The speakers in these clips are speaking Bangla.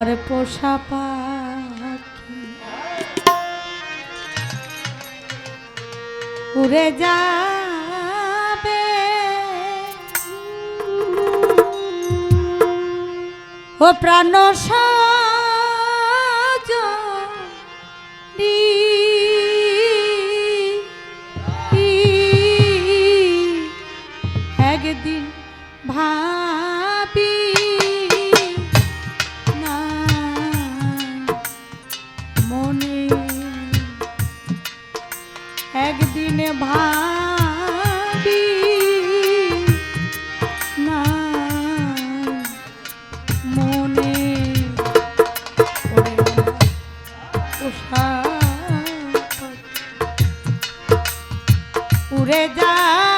আর পোষা পাখি। উড়ে যাবে। ও প্রাণ সা একদিন ভাবি না মনে উড়ে যায়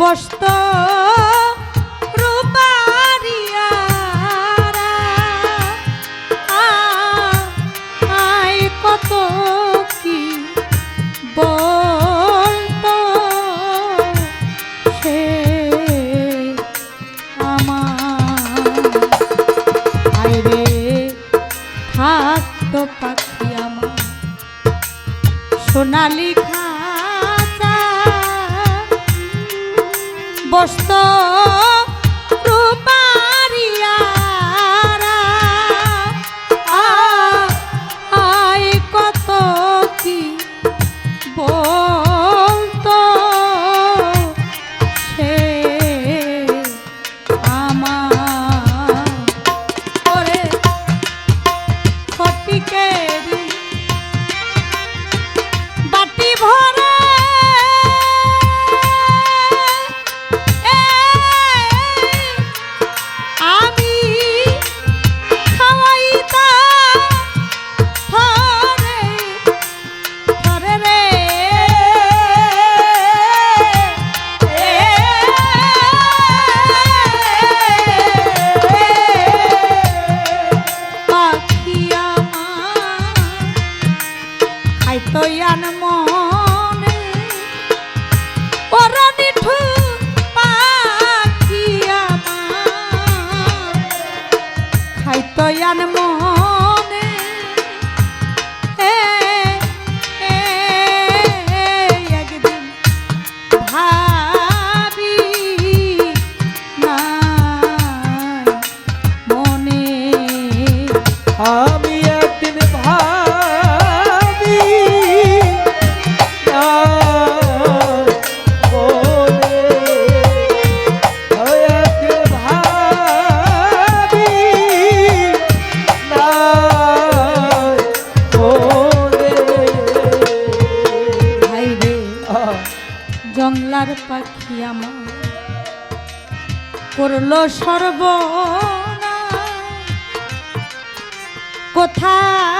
gostou? করল সর্ব কোথায়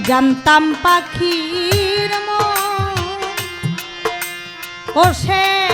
জানতাম পাখির ও সে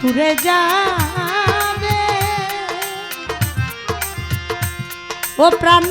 পুরে যাবে। ও প্রাণ